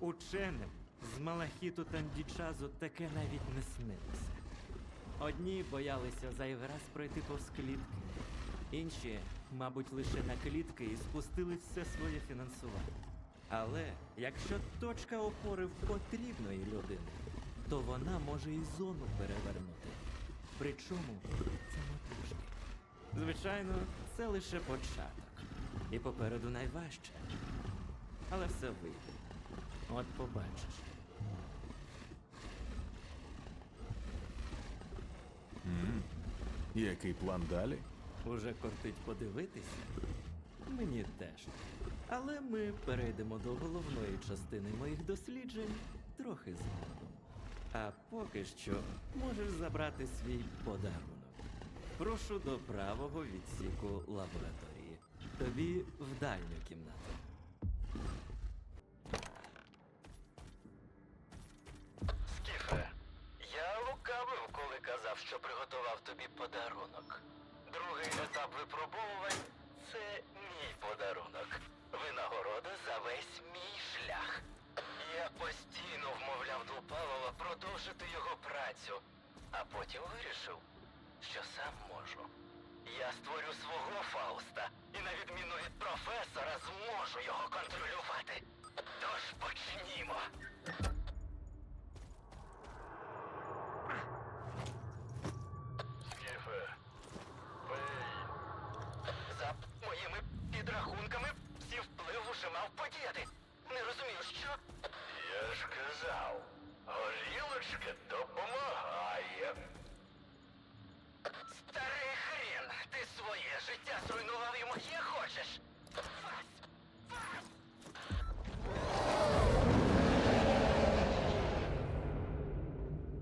Ученим з Малахіту Тандічазу таке навіть не снилося. Одні боялися зайвий раз пройти повз клітки, інші, мабуть, лише на клітки і спустили все своє фінансування. Але якщо точка опори в потрібної людини, то вона може і зону перевернути. Причому це самотужки. Звичайно, це лише початок. І попереду найважче. Але все вийде. От побачиш. Який план далі? Уже кортить подивитися? Мені теж. Але ми перейдемо до головної частини моїх досліджень трохи згодом. А поки що можеш забрати свій подарунок. Прошу до правого відсіку лабораторії. Тобі в дальню кімнату. Що приготував тобі подарунок. Другий етап випробовувань це мій подарунок. Винагорода за весь мій шлях. Я постійно вмовляв Двупалова продовжити його працю, а потім вирішив, що сам можу. Я створю свого Фауста і, на відміну від професора, зможу його контролювати. Тож почнімо. вже подіяти. Не розумію, що. Я ж казав. Горілочка допомагає. Старий хрін, ти своє життя зруйнував і моє хочеш.